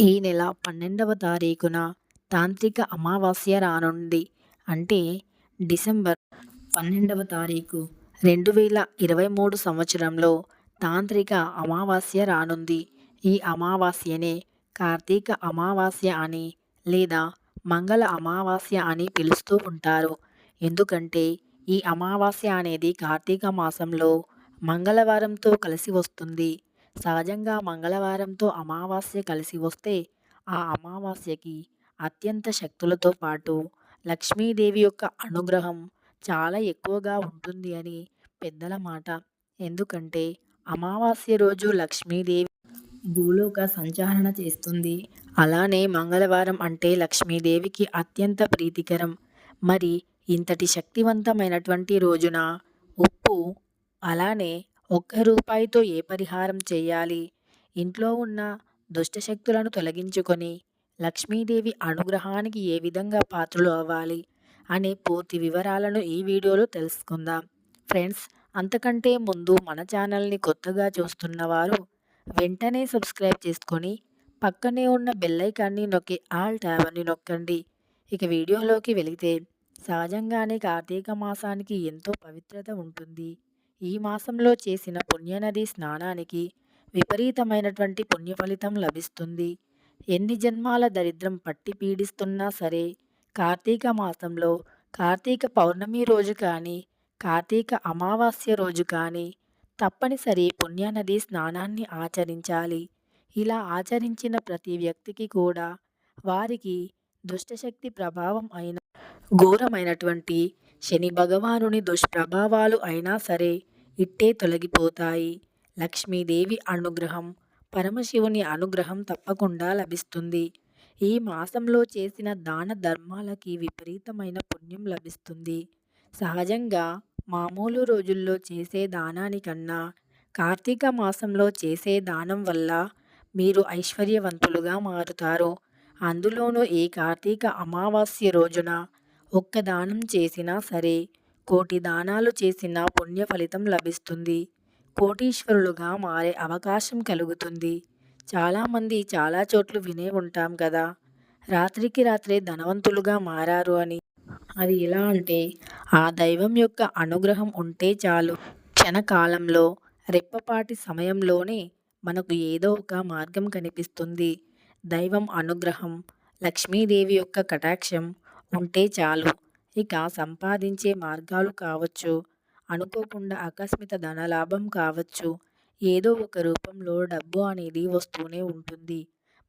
ఈ నెల పన్నెండవ తారీఖున తాంత్రిక అమావాస్య రానుంది. అంటే డిసెంబర్ పన్నెండవ తారీఖు రెండు వేల ఇరవై మూడు సంవత్సరంలో తాంత్రిక అమావాస్య రానుంది. ఈ అమావాస్యనే కార్తీక అమావాస్య అని లేదా మంగళ అమావాస్య అని పిలుస్తూ ఉంటారు. ఎందుకంటే ఈ అమావాస్య అనేది కార్తీక మాసంలో మంగళవారంతో కలిసి వస్తుంది. సహజంగా మంగళవారంతో అమావాస్య కలిసి వస్తే ఆ అమావాస్యకి అత్యంత శక్తులతో పాటు లక్ష్మీదేవి యొక్క అనుగ్రహం చాలా ఎక్కువగా ఉంటుంది అని పెద్దల మాట. ఎందుకంటే అమావాస్య రోజు లక్ష్మీదేవి భూలోక సంచారణ చేస్తుంది. అలానే మంగళవారం అంటే లక్ష్మీదేవికి అత్యంత ప్రీతికరం. మరి ఇంతటి శక్తివంతమైనటువంటి రోజున ఉప్పు అలానే ఒక్క రూపాయితో ఏ పరిహారం చేయాలి? ఇంట్లో ఉన్న దుష్టశక్తులను తొలగించుకొని లక్ష్మీదేవి అనుగ్రహానికి ఏ విధంగా పాత్రలు అవ్వాలి? అనే పూర్తి వివరాలను ఈ వీడియోలో తెలుసుకుందాం. ఫ్రెండ్స్ అంతకంటే ముందు మన ఛానల్ని కొత్తగా చూస్తున్నవారు వెంటనే సబ్స్క్రైబ్ చేసుకొని పక్కనే ఉన్న బెల్లైకాన్ని నొక్కి ఆల్ ట్యాబ్ని నొక్కండి. ఇక వీడియోలోకి వెళితే సహజంగానే కార్తీక మాసానికి ఎంతో పవిత్రత ఉంటుంది. ఈ మాసంలో చేసిన పుణ్యనది స్నానానికి విపరీతమైనటువంటి పుణ్య ఫలితం లభిస్తుంది. ఎన్ని జన్మాల దరిద్రం పట్టి పీడిస్తున్నా సరే కార్తీక మాసంలో కార్తీక పౌర్ణమి రోజు కానీ కార్తీక అమావాస్య రోజు కానీ తప్పనిసరి పుణ్యనది స్నానాన్ని ఆచరించాలి. ఇలా ఆచరించిన ప్రతి వ్యక్తికి కూడా వారికి దుష్టశక్తి ప్రభావం అయిన ఘోరమైనటువంటి శని భగవానుని దుష్ప్రభావాలు అయినా సరే ఇట్టే తొలగిపోతాయి. లక్ష్మీదేవి అనుగ్రహం పరమశివుని అనుగ్రహం తప్పకుండా లభిస్తుంది. ఈ మాసంలో చేసిన దాన ధర్మాలకి విపరీతమైన పుణ్యం లభిస్తుంది. సహజంగా మామూలు రోజుల్లో చేసే దానానికన్నా కార్తీక మాసంలో చేసే దానం వల్ల మీరు ఐశ్వర్యవంతులుగా మారుతారు. అందులోనూ ఈ కార్తీక అమావాస్య రోజున ఒక్క దానం చేసినా సరే కోటి దానాలు చేసిన పుణ్య ఫలితం లభిస్తుంది. కోటీశ్వరులుగా మారే అవకాశం కలుగుతుంది. చాలామంది చాలా చోట్లు వినే ఉంటాం కదా రాత్రికి రాత్రే ధనవంతులుగా మారారు అని. అది ఎలా అంటే ఆ దైవం యొక్క అనుగ్రహం ఉంటే చాలు. క్షణకాలంలో రెప్పపాటి సమయంలోనే మనకు ఏదో ఒక మార్గం కనిపిస్తుంది. దైవం అనుగ్రహం లక్ష్మీదేవి యొక్క కటాక్షం ఉంటే చాలు. ఇక సంపాదించే మార్గాలు కావచ్చు అనుకోకుండా ఆకస్మిక ధనలాభం కావచ్చు. ఏదో ఒక రూపంలో డబ్బు అనేది వస్తూనే ఉంటుంది.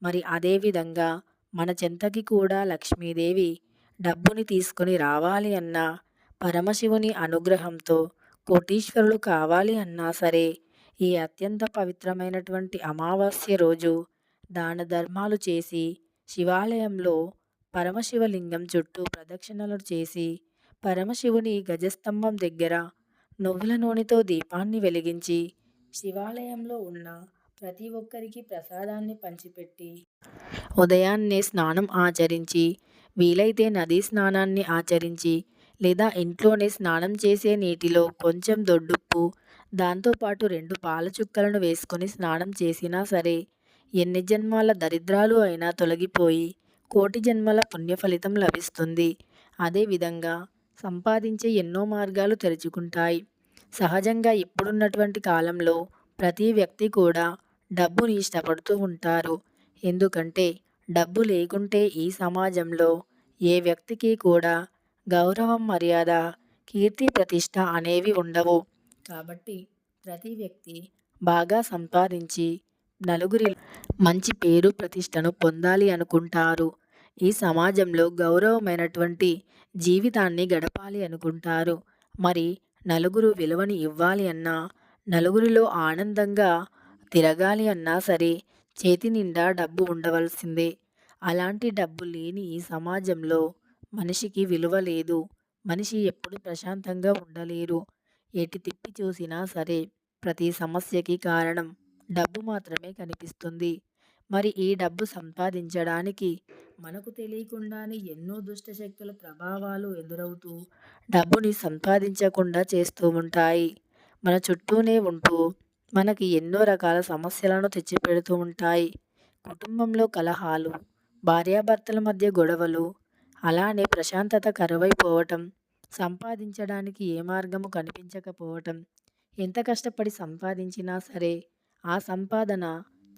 మరి అదేవిధంగా మన చెంతకి కూడా లక్ష్మీదేవి డబ్బుని తీసుకొని రావాలి అన్నా పరమశివుని అనుగ్రహంతో కోటీశ్వరులు కావాలి అన్నా సరే ఈ అత్యంత పవిత్రమైనటువంటి అమావాస్య రోజు దాన ధర్మాలు చేసి శివాలయంలో పరమశివలింగం చుట్టూ ప్రదక్షిణలు చేసి పరమశివుని గజస్తంభం దగ్గర నువ్వుల నూనెతో దీపాన్ని వెలిగించి శివాలయంలో ఉన్న ప్రతి ఒక్కరికి ప్రసాదాన్ని పంచిపెట్టి ఉదయాన్నే స్నానం ఆచరించి వీలైతే నదీ స్నానాన్ని ఆచరించి లేదా ఇంట్లోనే స్నానం చేసే నీటిలో కొంచెం దొడ్డుప్పు దాంతోపాటు రెండు పాల చుక్కలను వేసుకొని స్నానం చేసినా సరే ఎన్ని జన్మాల దరిద్రాలు అయినా తొలగిపోయి కోటి జన్మల పుణ్య ఫలితం లభిస్తుంది అదేవిధంగా సంపాదించే ఎన్నో మార్గాలు తెరుచుకుంటాయి. సహజంగా ఇప్పుడున్నటువంటి కాలంలో ప్రతి వ్యక్తి కూడా డబ్బుని ఇష్టపడుతూ ఉంటారు. ఎందుకంటే డబ్బు లేకుంటే ఈ సమాజంలో ఏ వ్యక్తికి కూడా గౌరవం మర్యాద కీర్తి ప్రతిష్ట అనేవి ఉండవు. కాబట్టి ప్రతి వ్యక్తి బాగా సంపాదించి నలుగురి మంచి పేరు ప్రతిష్టను పొందాలి అనుకుంటారు. ఈ సమాజంలో గౌరవమైనటువంటి జీవితాన్ని గడపాలి అనుకుంటారు. మరి నలుగురు విలువని ఇవ్వాలి అన్నా నలుగురిలో ఆనందంగా తిరగాలి అన్నా సరే చేతి నిండా డబ్బు ఉండవలసిందే. అలాంటి డబ్బు లేని ఈ సమాజంలో మనిషికి విలువ లేదు. మనిషి ఎప్పుడు ప్రశాంతంగా ఉండలేరు. ఎటు తిప్పి చూసినా సరే ప్రతి సమస్యకి కారణం డబ్బు మాత్రమే కనిపిస్తుంది. మరి ఈ డబ్బు సంపాదించడానికి మనకు తెలియకుండానే ఎన్నో దుష్టశక్తుల ప్రభావాలు ఎదురవుతూ డబ్బుని సంపాదించకుండా చేస్తూ ఉంటాయి. మన చుట్టూనే ఉంటూ మనకి ఎన్నో రకాల సమస్యలను తెచ్చిపెడుతూ ఉంటాయి. కుటుంబంలో కలహాలు భార్యాభర్తల మధ్య గొడవలు అలానే ప్రశాంతత కరువైపోవటం సంపాదించడానికి ఏ మార్గము కనిపించకపోవటం ఎంత కష్టపడి సంపాదించినా సరే ఆ సంపాదన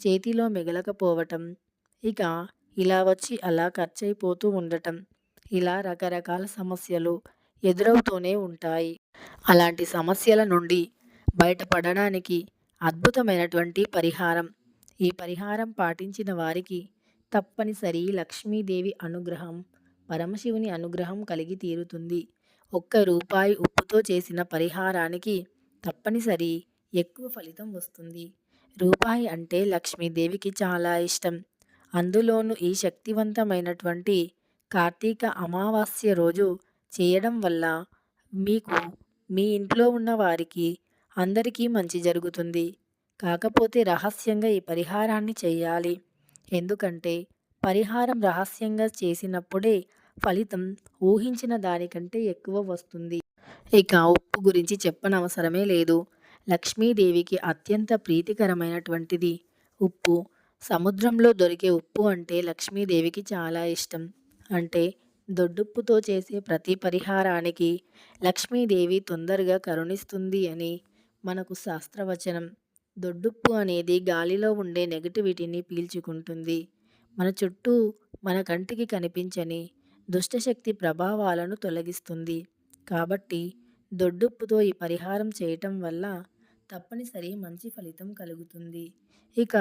చేతిలో మిగలకపోవటం. ఇక ఇలా వచ్చి అలా ఖర్చయిపోతూ ఉండటం. ఇలా రకరకాల సమస్యలు ఎదురవుతూనే ఉంటాయి. అలాంటి సమస్యల నుండి బయటపడడానికి అద్భుతమైనటువంటి పరిహారం. ఈ పరిహారం పాటించిన వారికి తప్పనిసరి లక్ష్మీదేవి అనుగ్రహం పరమశివుని అనుగ్రహం కలిగి తీరుతుంది. ఒక్క రూపాయి ఉప్పుతో చేసిన పరిహారానికి తప్పనిసరి ఎక్కువ ఫలితం వస్తుంది. రూపాయి అంటే లక్ష్మీదేవికి చాలా ఇష్టం. అందులోనూ ఈ శక్తివంతమైనటువంటి కార్తీక అమావాస్య రోజు చేయడం వల్ల మీకు మీ ఇంట్లో ఉన్న వారికి అందరికీ మంచి జరుగుతుంది. కాకపోతే రహస్యంగా ఈ పరిహారాన్ని చేయాలి. ఎందుకంటే పరిహారం రహస్యంగా చేసినప్పుడే ఫలితం ఊహించిన దానికంటే ఎక్కువ వస్తుంది. ఇక ఉప్పు గురించి చెప్పనవసరమే లేదు. లక్ష్మీదేవికి అత్యంత ప్రీతికరమైనటువంటిది. ఉప్పు. సముద్రంలో దొరికే ఉప్పు అంటే లక్ష్మీదేవికి చాలా ఇష్టం. అంటే దొడ్డుప్పుతో చేసే ప్రతి పరిహారానికి లక్ష్మీదేవి తొందరగా కరుణిస్తుంది అని మనకు శాస్త్రవచనం. దొడ్డుప్పు అనేది గాలిలో ఉండే నెగటివిటీని పీల్చుకుంటుంది. మన చుట్టూ మన కంటికి కనిపించని దుష్టశక్తి ప్రభావాలను తొలగిస్తుంది. కాబట్టి దొడ్డుప్పుతో ఈ పరిహారం చేయటం వల్ల తప్పనిసరి మంచి ఫలితం కలుగుతుంది. ఇక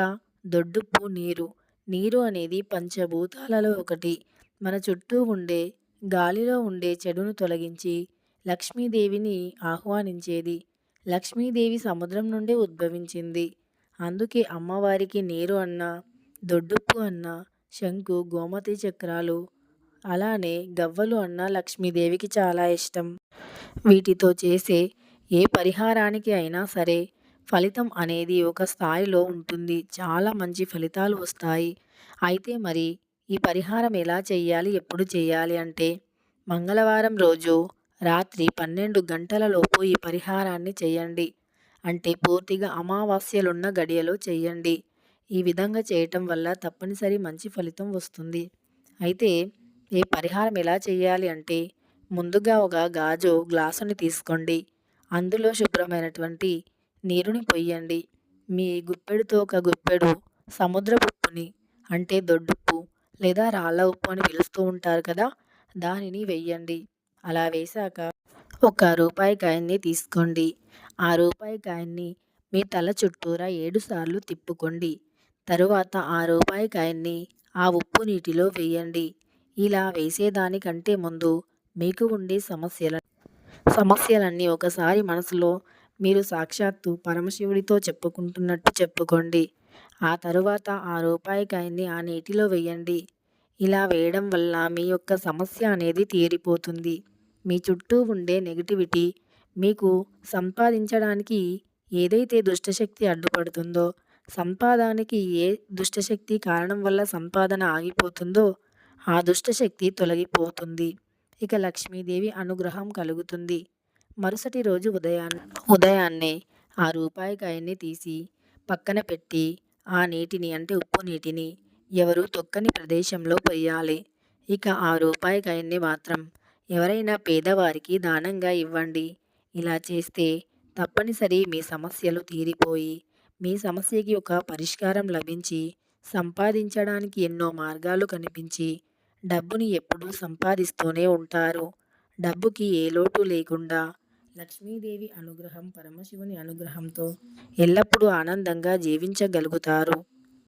దొడ్డుప్పు నీరు. నీరు అనేది పంచభూతాలలో ఒకటి. మన చుట్టూ ఉండే గాలిలో ఉండే చెడును తొలగించి లక్ష్మీదేవిని ఆహ్వానించేది. లక్ష్మీదేవి సముద్రం నుండి ఉద్భవించింది. అందుకే అమ్మవారికి నీరు అన్న దొడ్డుప్పు అన్న శంకు గోమతి చక్రాలు అలానే గవ్వలు అన్న లక్ష్మీదేవికి చాలా ఇష్టం. వీటితో చేసే ఏ పరిహారానికి అయినా సరే ఫలితం అనేది ఒక స్థాయిలో ఉంటుంది. చాలా మంచి ఫలితాలు వస్తాయి. అయితే మరి ఈ పరిహారం ఎలా చేయాలి? ఎప్పుడు చేయాలి? అంటే మంగళవారం రోజు రాత్రి పన్నెండు గంటలలోపు ఈ పరిహారాన్ని చేయండి. అంటే పూర్తిగా అమావాస్యలున్న గడియలో చేయండి. ఈ విధంగా చేయటం వల్ల తప్పనిసరి మంచి ఫలితం వస్తుంది. అయితే ఈ పరిహారం ఎలా చేయాలి? అంటే ముందుగా ఒక గాజు గ్లాసుని తీసుకోండి. అందులో శుభ్రమైనటువంటి నీరుని పొయ్యండి. మీ గుప్పెడుతో ఒక గుప్పెడు సముద్రపు ఉప్పుని అంటే దొడ్డుప్పు లేదా రాళ్ళ ఉప్పు అని పిలుస్తూ ఉంటారు కదా దానిని వెయ్యండి. అలా వేశాక ఒక రూపాయి కాయన్ని తీసుకోండి. ఆ రూపాయి కాయన్ని మీ తల చుట్టూరా ఏడుసార్లు తిప్పుకోండి. తరువాత ఆ రూపాయి కాయన్ని ఆ ఉప్పు నీటిలో వేయండి. ఇలా వేసేదానికంటే ముందు మీకు ఉండే సమస్యలను సమస్యలన్నీ ఒకసారి మనసులో మీరు సాక్షాత్తు పరమశివుడితో చెప్పుకుంటున్నట్టు చెప్పుకోండి. ఆ తరువాత ఆ రూపాయికాయని ఆ నీటిలో వేయండి. ఇలా వేయడం వల్ల మీ యొక్క సమస్య అనేది తీరిపోతుంది. మీ చుట్టూ ఉండే నెగిటివిటీ మీకు సంపాదించడానికి ఏదైతే దుష్టశక్తి అడ్డుపడుతుందో సంపాదానికి ఏ దుష్టశక్తి కారణం వల్ల సంపాదన ఆగిపోతుందో ఆ దుష్టశక్తి తొలగిపోతుంది. ఇక లక్ష్మీదేవి అనుగ్రహం కలుగుతుంది. మరుసటి రోజు ఉదయా ఉదయాన్నే ఆ రూపాయి కాయన్ని తీసి పక్కన పెట్టి ఆ నీటిని అంటే ఉప్పు నీటిని ఎవరు తొక్కని ప్రదేశంలో పొయ్యాలి. ఇక ఆ రూపాయి కాయన్ని మాత్రం ఎవరైనా పేదవారికి దానంగా ఇవ్వండి. ఇలా చేస్తే తప్పనిసరి మీ సమస్యలు తీరిపోయి మీ సమస్యకి ఒక పరిష్కారం లభించి సంపాదించడానికి ఎన్నో మార్గాలు కనిపించి డబ్బుని ఎప్పుడూ సంపాదిస్తూనే ఉంటారు. డబ్బుకి ఏ లోటు లేకుండా లక్ష్మీదేవి అనుగ్రహం పరమశివుని అనుగ్రహంతో ఎల్లప్పుడూ ఆనందంగా జీవించగలుగుతారు.